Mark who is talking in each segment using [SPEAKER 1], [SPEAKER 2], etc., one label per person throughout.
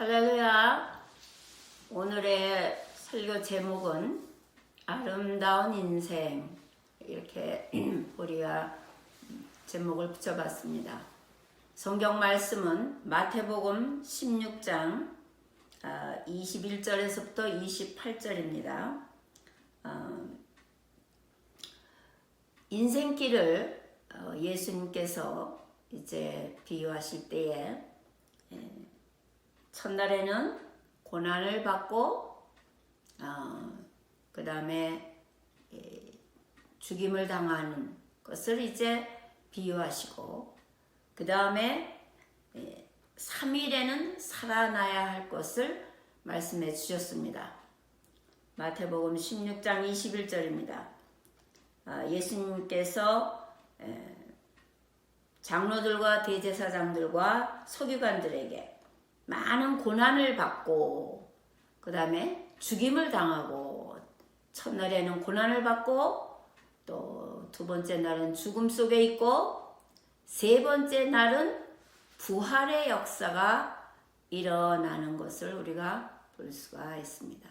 [SPEAKER 1] 할렐루야. 오늘의 설교 제목은 아름다운 인생 이렇게 우리가 제목을 붙여봤습니다. 성경 말씀은 마태복음 16장 21절에서부터 28절입니다. 인생길을 어, 예수님께서 이제 비유하실 때에 예, 첫날에는 고난을 받고 어, 그 다음에 죽임을 당하는 것을 이제 비유하시고 그 다음에 3일에는 살아나야 할 것을 말씀해 주셨습니다. 마태복음 16장 21절입니다. 아, 예수님께서 장로들과 대제사장들과 서기관들에게 많은 고난을 받고 그 다음에 죽임을 당하고 첫날에는 고난을 받고 또 두 번째 날은 죽음 속에 있고 세 번째 날은 부활의 역사가 일어나는 것을 우리가 볼 수가 있습니다.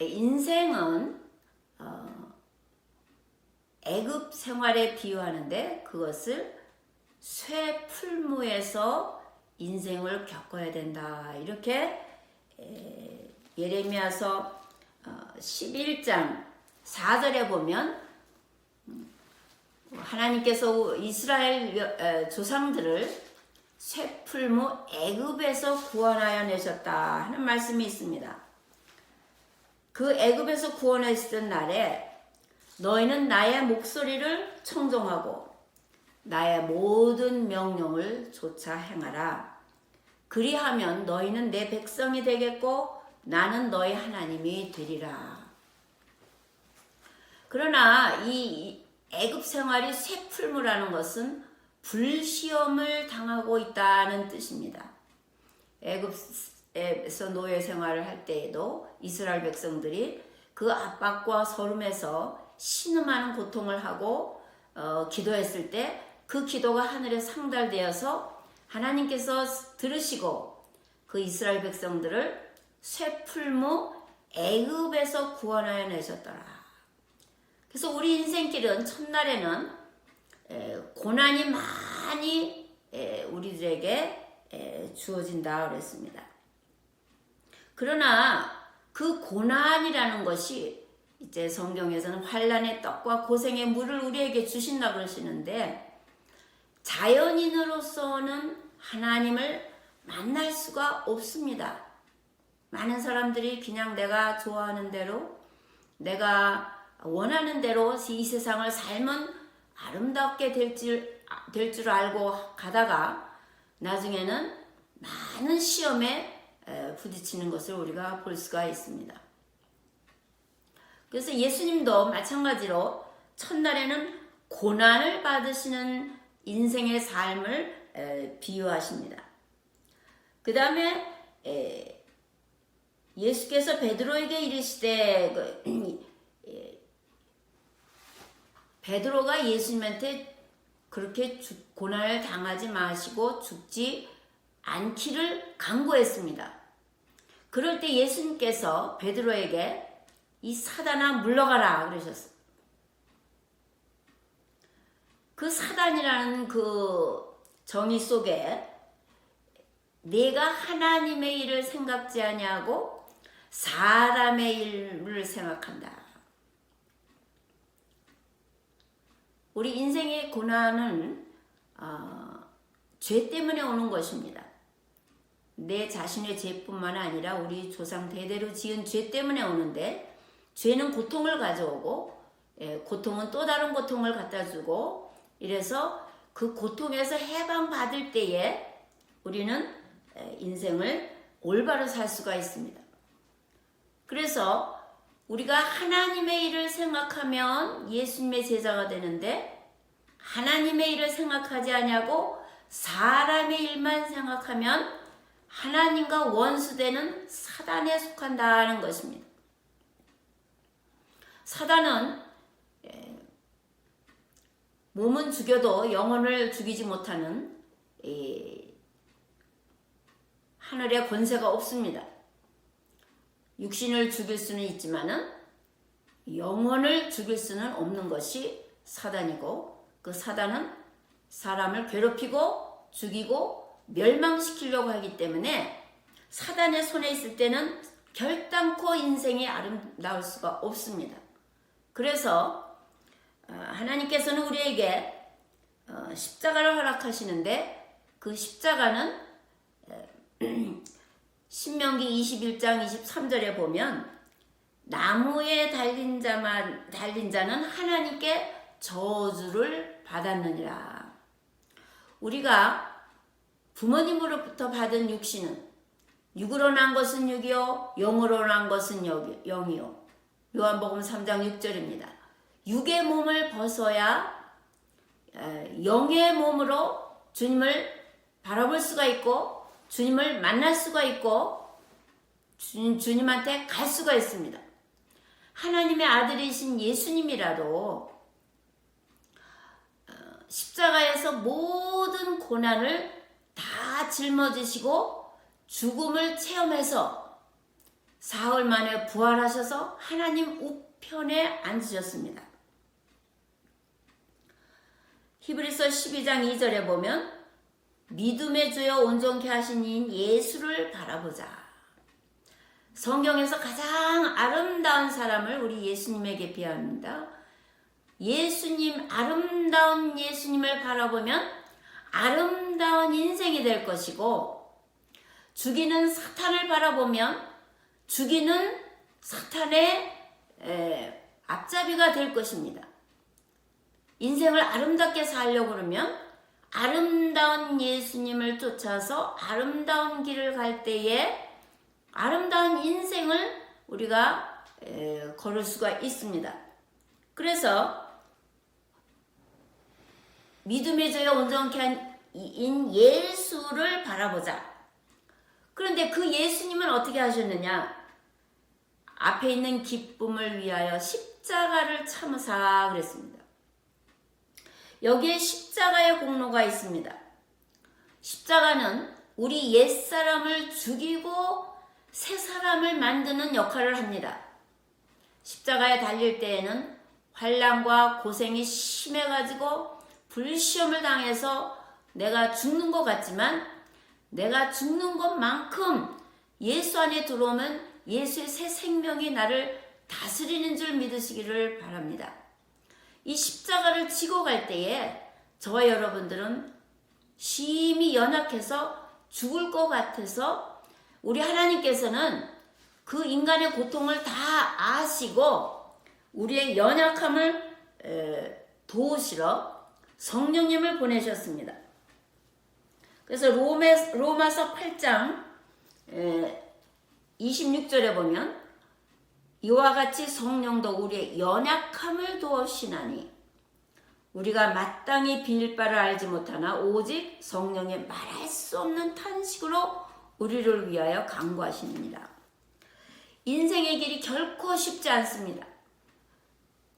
[SPEAKER 1] 인생은 어, 애굽 생활에 비유하는데 그것을 쇠 풀무에서 인생을 겪어야 된다. 이렇게 예레미야서 11장 어, 4절에 보면 음, 하나님께서 이스라엘 조상들을 쇠풀무 애굽에서 구원하여 내셨다 하는 말씀이 있습니다. 그 애굽에서 구원했던 날에 너희는 나의 목소리를 청종하고 나의 모든 명령을 조차 행하라. 그리하면 너희는 내 백성이 되겠고 나는 너희 하나님이 되리라. 그러나 이 애굽 생활이 쇠풀무라는 것은 불시험을 당하고 있다는 뜻입니다. 애굽에서 노예 생활을 할 때에도 이스라엘 백성들이 그 압박과 서름에서 신음하는 고통을 하고 어, 기도했을 때 그 기도가 하늘에 상달되어서 하나님께서 들으시고 그 이스라엘 백성들을 쇠풀무 애굽에서 구원하여 내셨더라. 그래서 우리 인생길은 첫날에는 고난이 많이 우리들에게 주어진다 그랬습니다. 그러나 그 고난이라는 것이 이제 성경에서는 환란의 떡과 고생의 물을 우리에게 주신다 그러시는데 자연인으로서는 하나님을 만날 수가 없습니다. 많은 사람들이 그냥 내가 좋아하는 대로 내가 원하는 대로 이 세상을 살면 아름답게 될 줄, 될 줄 알고 가다가 나중에는 많은 시험에 부딪히는 것을 우리가 볼 수가 있습니다. 그래서 예수님도 마찬가지로 첫날에는 고난을 받으시는 인생의 삶을 비유하십니다. 그 다음에 예수께서 베드로에게 이르시되 그, 베드로가 예수님한테 그렇게 고난을 당하지 마시고 죽지 않기를 강구했습니다. 그럴 때 예수님께서 베드로에게 이 사단아 물러가라 그러셨어요. 그 사단이라는 그 정의 속에 내가 하나님의 일을 생각지 아니하고 사람의 일을 생각한다. 우리 인생의 고난은 어, 죄 때문에 오는 것입니다. 내 자신의 죄뿐만 아니라 우리 조상 대대로 지은 죄 때문에 오는데 죄는 고통을 가져오고 예, 고통은 또 다른 고통을 갖다 주고 이래서 그 고통에서 해방받을 때에 우리는 인생을 올바로 살 수가 있습니다. 그래서 우리가 하나님의 일을 생각하면 예수님의 제자가 되는데 하나님의 일을 생각하지 아니하고 사람의 일만 생각하면 하나님과 원수되는 사단에 속한다는 것입니다. 사단은 몸은 죽여도 영혼을 죽이지 못하는 하늘에 권세가 없습니다. 육신을 죽일 수는 있지만은 영혼을 죽일 수는 없는 것이 사단이고 그 사단은 사람을 괴롭히고 죽이고 멸망시키려고 하기 때문에 사단의 손에 있을 때는 결단코 인생이 아름다울 수가 없습니다. 그래서 어, 하나님께서는 우리에게 어, 십자가를 허락하시는데 그 십자가는 신명기 21장 23절에 보면 나무에 달린 자만 달린 자는 하나님께 저주를 받았느니라. 우리가 부모님으로부터 받은 육신은 육으로 난 것은 육이요 영으로 난 것은 영- 영이요. 요한복음 3장 6절입니다. 육의 몸을 벗어야 에, 영의 몸으로 주님을 바라볼 수가 있고 주님을 만날 수가 있고 주님, 주님한테 갈 수가 있습니다. 하나님의 아들이신 예수님이라도 어, 십자가에서 모든 고난을 다 짊어지시고 죽음을 체험해서 사흘 만에 부활하셔서 하나님 우편에 앉으셨습니다. 히브리서 12장 2절에 보면 믿음의 주여 온전케 하신 이인 예수를 바라보자. 성경에서 가장 아름다운 사람을 우리 예수님에게 비합니다. 예수님, 아름다운 예수님을 바라보면 아름다운 인생이 될 것이고, 죽이는 사탄을 바라보면 죽이는 사탄의 에, 앞잡이가 될 것입니다. 인생을 아름답게 살려고 그러면 아름다운 예수님을 쫓아서 아름다운 길을 갈 때에 아름다운 인생을 우리가 에, 걸을 수가 있습니다. 그래서 믿음의 저에 온전케 한인 예수를 바라보자. 그런데 그 예수님은 어떻게 하셨느냐? 앞에 있는 기쁨을 위하여 십자가를 참으사 그랬습니다. 여기에 십자가의 공로가 있습니다. 십자가는 우리 옛사람을 죽이고 새 사람을 만드는 역할을 합니다. 십자가에 달릴 때에는 환란과 고생이 심해가지고 불시험을 당해서 내가 죽는 것 같지만 내가 죽는 것만큼 예수 안에 들어오면 예수의 새 생명이 나를 다스리는 줄 믿으시기를 바랍니다. 이 십자가를 지고 갈 때에 저와 여러분들은 심히 연약해서 죽을 것 같아서 우리 하나님께서는 그 인간의 고통을 다 아시고 우리의 연약함을 에, 도우시러 성령님을 보내셨습니다. 그래서 로마서 8장 에, 26절에 보면 이와 같이 성령도 우리의 연약함을 도우시나니 우리가 마땅히 빌 바를 알지 못하나 오직 성령의 말할 수 없는 탄식으로 우리를 위하여 강구하시느니라. 인생의 길이 결코 쉽지 않습니다.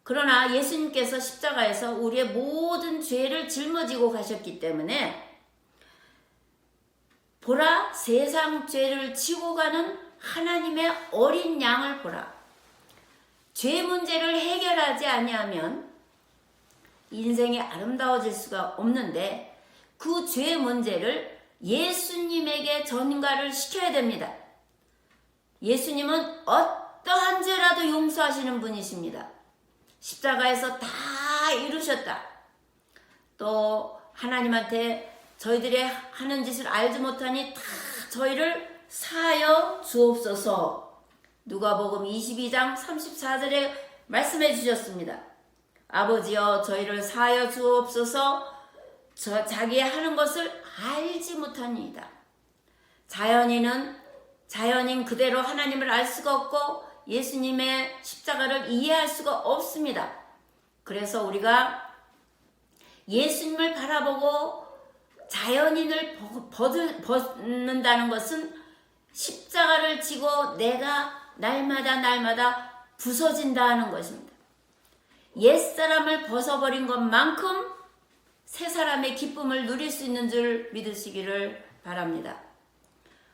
[SPEAKER 1] 그러나 예수님께서 십자가에서 우리의 모든 죄를 짊어지고 가셨기 때문에 보라 세상 죄를 지고 가는 하나님의 어린 양을 보라. 죄 문제를 해결하지 아니하면 인생이 아름다워질 수가 없는데 그 죄 문제를 예수님에게 전가를 시켜야 됩니다. 예수님은 어떠한 죄라도 용서하시는 분이십니다. 십자가에서 다 이루셨다. 또 하나님한테 저희들의 하는 짓을 알지 못하니 다 저희를 사하여 주옵소서. 누가복음 22장 34절에 말씀해 주셨습니다. 아버지여 저희를 사하여 주옵소서. 저 자기 하는 것을 알지 못합니다. 자연인은 자연인 그대로 하나님을 알 수가 없고 예수님의 십자가를 이해할 수가 없습니다. 그래서 우리가 예수님을 바라보고 자연인을 벗는다는 것은 십자가를 지고 내가 날마다 날마다 부서진다는 것입니다. 옛사람을 벗어버린 것만큼 새 사람의 기쁨을 누릴 수 있는 줄 믿으시기를 바랍니다.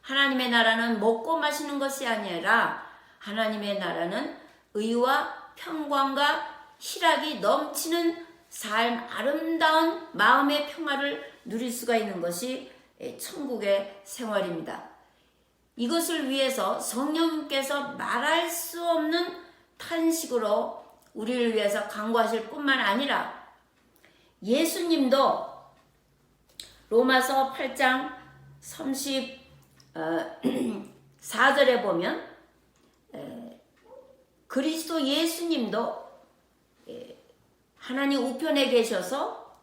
[SPEAKER 1] 하나님의 나라는 먹고 마시는 것이 아니라 하나님의 나라는 의와 평강과 희락이 넘치는 삶, 아름다운 마음의 평화를 누릴 수가 있는 것이 천국의 생활입니다. 이것을 위해서 성령님께서 말할 수 없는 탄식으로 우리를 위해서 강구하실 뿐만 아니라 예수님도 로마서 8장 34절에 보면 에, 그리스도 예수님도 에, 하나님 우편에 계셔서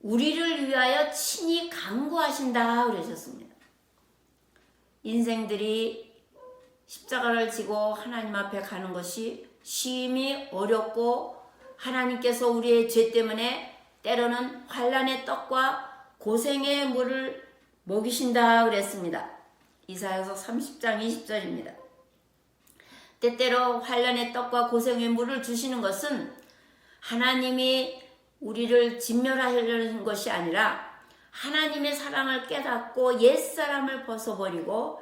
[SPEAKER 1] 우리를 위하여 친히 강구하신다 그러셨습니다. 인생들이 십자가를 지고 하나님 앞에 가는 것이 심히 어렵고 하나님께서 우리의 죄 때문에 때로는 환란의 떡과 고생의 물을 먹이신다 그랬습니다. 이사야서 30장 20절입니다. 때때로 환란의 떡과 고생의 물을 주시는 것은 하나님이 우리를 진멸하려는 것이 아니라 하나님의 사랑을 깨닫고 옛사람을 벗어버리고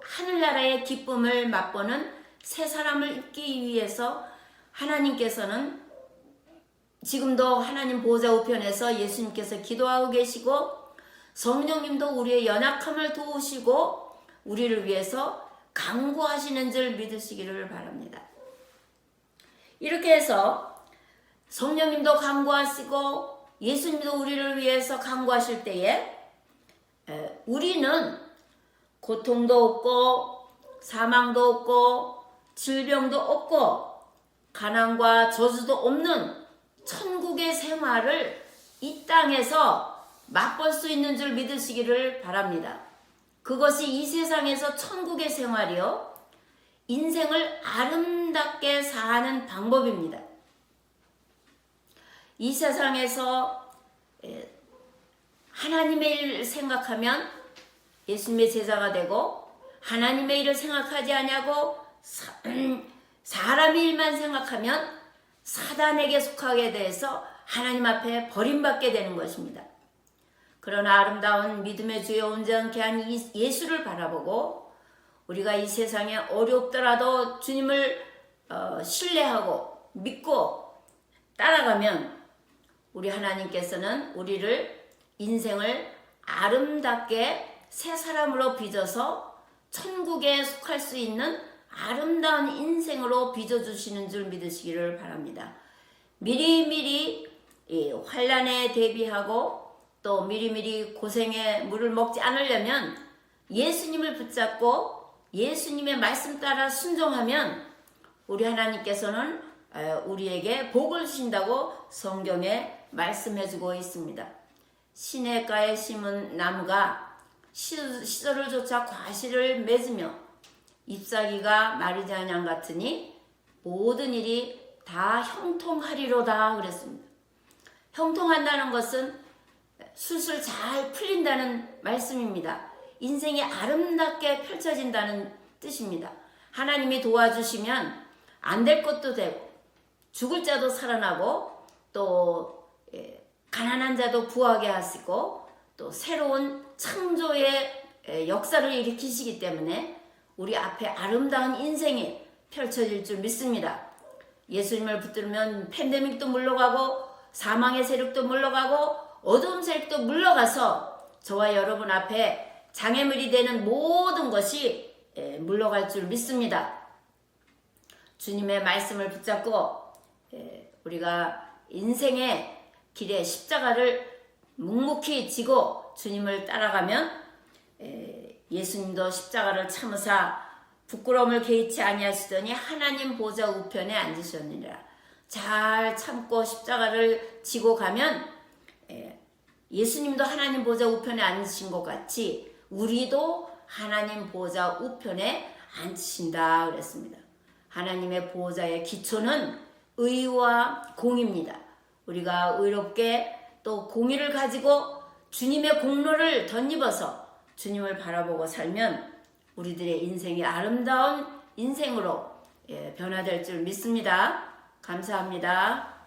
[SPEAKER 1] 하늘나라의 기쁨을 맛보는 새 사람을 입기 위해서 하나님께서는 지금도 하나님 보좌 우편에서 예수님께서 기도하고 계시고 성령님도 우리의 연약함을 도우시고 우리를 위해서 강구하시는 줄 믿으시기를 바랍니다. 이렇게 해서 성령님도 강구하시고 예수님도 우리를 위해서 강구하실 때에 우리는 고통도 없고 사망도 없고 질병도 없고 가난과 저주도 없는 천국의 생활을 이 땅에서 맛볼 수 있는 줄 믿으시기를 바랍니다. 그것이 이 세상에서 천국의 생활이요. 인생을 아름답게 사는 방법입니다. 이 세상에서 하나님의 일을 생각하면 예수님의 제자가 되고 하나님의 일을 생각하지 아니하고 사람의 일만 생각하면 사단에게 속하게 돼서 하나님 앞에 버림받게 되는 것입니다. 그러나 아름다운 믿음의 주여 온전케 한 예수를 바라보고 우리가 이 세상에 어렵더라도 주님을 어, 신뢰하고 믿고 따라가면 우리 하나님께서는 우리를 인생을 아름답게 새 사람으로 빚어서 천국에 속할 수 있는 아름다운 인생으로 빚어주시는 줄 믿으시기를 바랍니다. 미리미리 환란에 대비하고 또 미리미리 고생에 물을 먹지 않으려면 예수님을 붙잡고 예수님의 말씀 따라 순종하면 우리 하나님께서는 우리에게 복을 주신다고 성경에 말씀해주고 있습니다. 시냇가에 심은 나무가 시절을 조차 과실을 맺으며 잎사귀가 마르지 않양 같으니 모든 일이 다 형통하리로다 그랬습니다. 형통한다는 것은 술술 잘 풀린다는 말씀입니다. 인생이 아름답게 펼쳐진다는 뜻입니다. 하나님이 도와주시면 안 될 것도 되고 죽을 자도 살아나고 또 예, 가난한 자도 부하게 하시고 또 새로운 창조의 역사를 일으키시기 때문에 우리 앞에 아름다운 인생이 펼쳐질 줄 믿습니다. 예수님을 붙들면 팬데믹도 물러가고 사망의 세력도 물러가고 어두운 세력도 물러가서 저와 여러분 앞에 장애물이 되는 모든 것이 물러갈 줄 믿습니다. 주님의 말씀을 붙잡고 우리가 인생의 길에 십자가를 묵묵히 지고 주님을 따라가면 예수님도 십자가를 참으사 부끄러움을 개의치 아니하시더니 하나님 보좌 우편에 앉으셨느니라. 잘 참고 십자가를 지고 가면 예수님도 하나님 보좌 우편에 앉으신 것 같이 우리도 하나님 보좌 우편에 앉으신다 그랬습니다. 하나님의 보좌의 기초는 의와 공입니다. 우리가 의롭게 또 공의를 가지고 주님의 공로를 덧입어서 주님을 바라보고 살면 우리들의 인생이 아름다운 인생으로 예, 변화될 줄 믿습니다. 감사합니다.